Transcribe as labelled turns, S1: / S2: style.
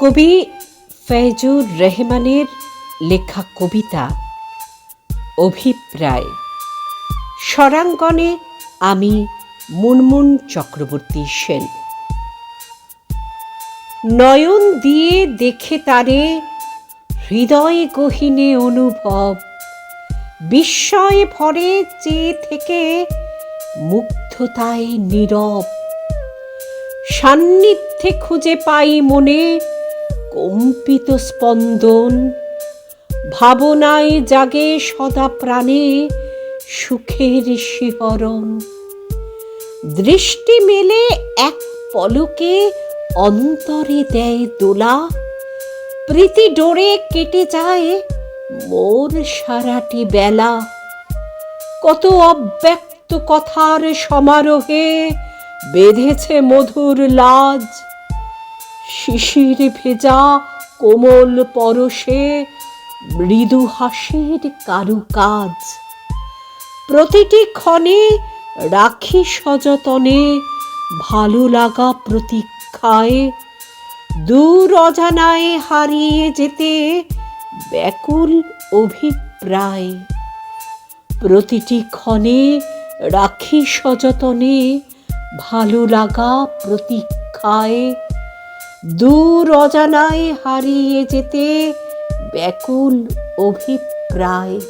S1: কবি ফৈজুর রহমানের লেখা কবিতা অভিপ্রায়। স্বরাঙ্গনে আমি মুনমুন চক্রবর্তী সেন। নয়ন দিয়ে দেখে তারে হৃদয় গহিনে অনুভব। বিস্ময়ে ভরে চেয়ে থেকে মুগ্ধতায় নীরব। সান্নিধ্যে খুঁজে পাই মনে কম্পিত স্পন্দন ভাবনায় জাগে সদা প্রাণে সুখের শিহরণ। দৃষ্টি মেলে এক পলকে অন্তরে দেয় দোলা। প্রীতি ডোরে কেটে যায় মোর সারাটি বেলা। কত অব্যক্ত কথার সমারোহে বেঁধেছে মধুর লাজ। শিশির ভেজা কোমল পরশে, মৃদু হাসির কারুকাজ। প্রতিটি ক্ষণে রাখি সযতনে, ভালো লাগা প্রতীক্ষায়, দূর অজানায় হারিয়ে যেতে ব্যাকুল অভিপ্রায়। প্রতিটি ক্ষণে রাখি সযতনে, ভালো লাগা প্রতীক্ষায় দূর অজানায় হারিয়ে যেতে ব্যাকুল অভিপ্রায়।